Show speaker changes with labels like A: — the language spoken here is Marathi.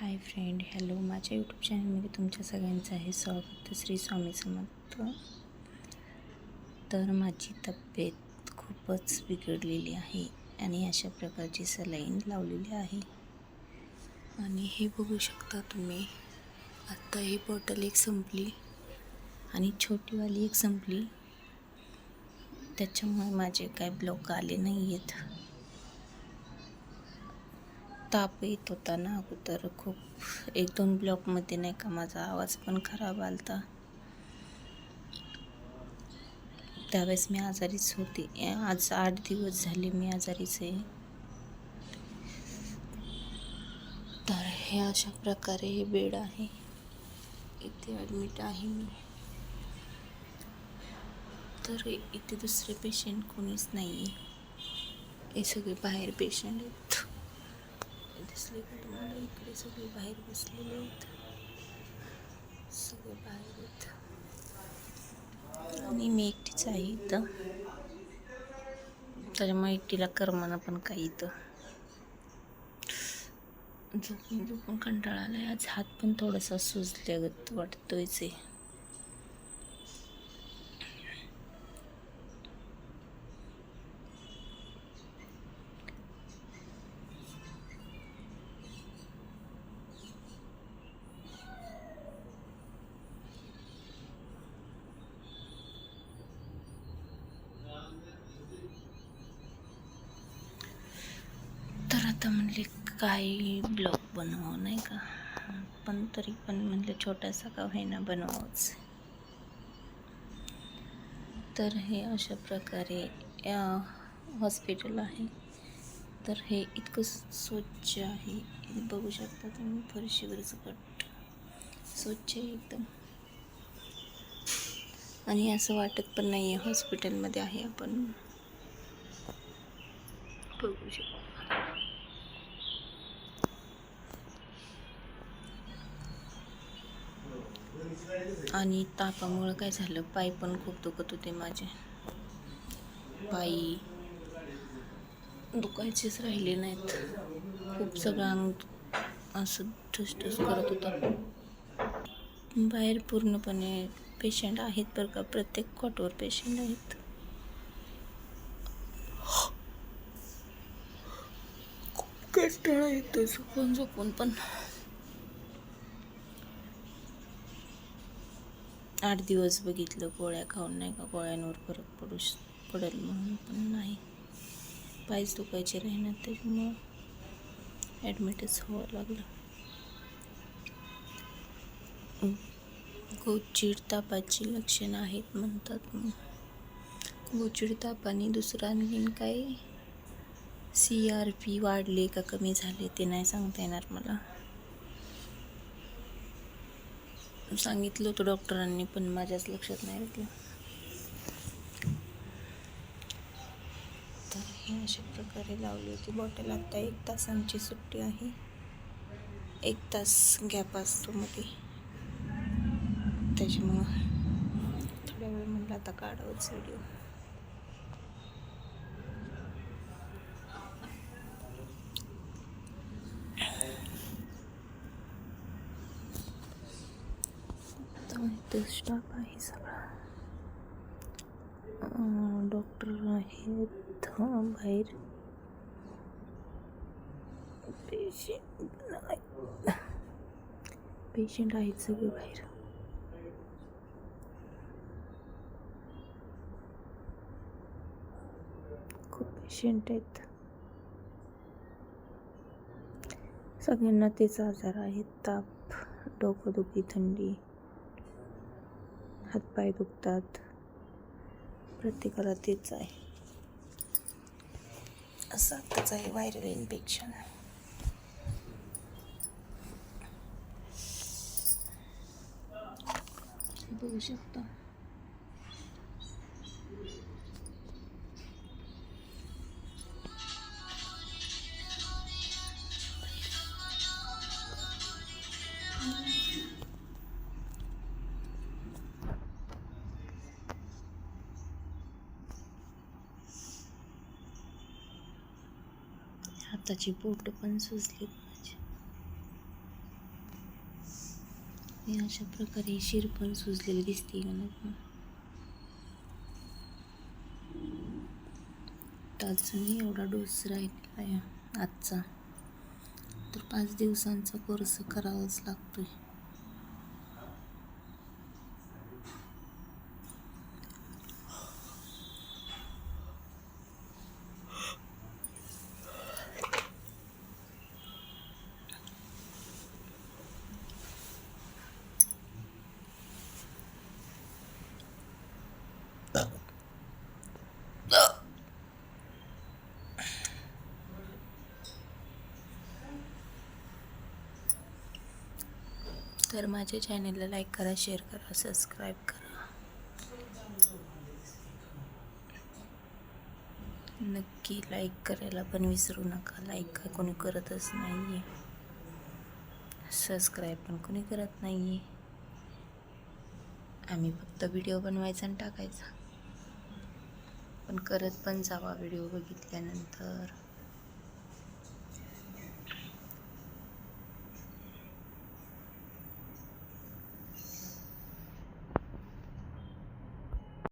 A: Hi friend hello. माझ्या यूट्यूब चॅनलमध्ये तुमच्या सगळ्यांचं आहे स्वागत. श्री स्वामी समर्थ. तर माझी तब्येत खूपच बिघडलेली आहे आणि अशा प्रकारची सलाईन लावलेली आहे. आणि हे बघू शकता तुम्ही. आत्ता ही बॉटल एक संपली आणि छोटीवाली एक संपली. त्याच्यामुळे माझे काय ब्लॉक आले नाही आहेत ताप येत होता ना अगोदर. खूप एक दोन ब्लॉकमध्ये नाही का माझा आवाज पण खराब आलता. त्यावेळेस मी आजारीच होती. आज आठ दिवस झाले मी आजारीच आहे. तर हे अशा प्रकारे हे बेड आहे. इथे ॲडमिट आहे मी. तर इथे दुसरे पेशंट कोणीच नाही आहे हे सगळे बाहेर पेशंट आहेत. दिसले का तुम्हाला? इकडे सगळे बाहेर बसलेले आहेत. सगळे बाहेर आहेत. आणि मी एकटीच आहे इथं. त्याच्यामुळे एकटीला करमाना पण काही इथं. झोपून झोपून कंटाळा आला आज हात पण थोडासा सुजल्यागत वाटतोयच आहे. तर म्हणले काही ब्लॉग बनवावं नाही का? पण तरी पण म्हणलं छोटासा का होईना बनवावंच. तर हे अशा प्रकारे हॉस्पिटल आहे. तर हे इतकं स्वच्छ आहे. बघू शकता तुम्ही फरशीवरचं कट स्वच्छ आहे एकदम. आणि असं वाटत पण नाही आहे हॉस्पिटलमध्ये आहे आपण. बघू शकतो. आणि तापामुळं काय झालं? पाय पण खूप दुखत होते माझे. पायी दुखायचेच राहिले नाहीत. खूप सगळं अंग असं ठसठस करत होतं. बाहेर पूर्णपणे पेशंट आहेत बरं का. प्रत्येक कॉटवर पेशंट आहेत. खूप कंटाळा येतो झोपून झोपून पण. आठ दिवस बघितलं गोळ्या खाऊन नाही का गोळ्यांवर फरक पडू श- पडेल म्हणून पण नाही. पायच दुखायचे राहणार त्याच्यामुळं ॲडमिटच व्हावं लागलं. गोचिड तापाची लक्षणं आहेत म्हणतात गोचिड तापाने दुसरं आणखीन काही सी आर पी वाढले का कमी झाले ते नाही सांगता येणार मला. सांगितलं होतं डॉक्टरांनी पण माझ्याच लक्षात नाही घेतलं तर हे अशा प्रकारे लावली होती बॉटल. आता एक तासांची सुट्टी आहे. एक तास गॅप असतो मध्ये. त्याच्यामुळं थोड्या वेळ म्हणलं आता काढावंच व्हिडिओ स्टाफ आहे सगळा डॉक्टर आहेत बाहेर पेशंट पेशंट आहेत सगळे बाहेर. खूप पेशंट आहेत. सगळ्यांना तेच आजार आहेत. ताप डोकंदुखी थंडी. हातपाय दुखतात. प्रत्येकाला तेच आहे. असं आत्ताच आहे व्हायरल इन्फेक्शन बघू शकता. हाताची बोट पण सुजलीत माझी. मी अशा प्रकारे शिर पण सुजलेली दिसते मला अजूनही एवढा डोस राहिलेला आहे आजचा. तर पाच दिवसांचा कोर्स करावाच लागतोय. तर माझ्या चॅनलला लाईक करा शेअर करा सबस्क्राईब करा. नक्की लाईक करायला पण विसरू नका. लाईक काय कोणी करतच नाही आहे सबस्क्राईब पण कोणी करत नाही आहे आम्ही फक्त व्हिडिओ बनवायचा आणि टाकायचा. पण करत पण जावा व्हिडिओ बघितल्यानंतर.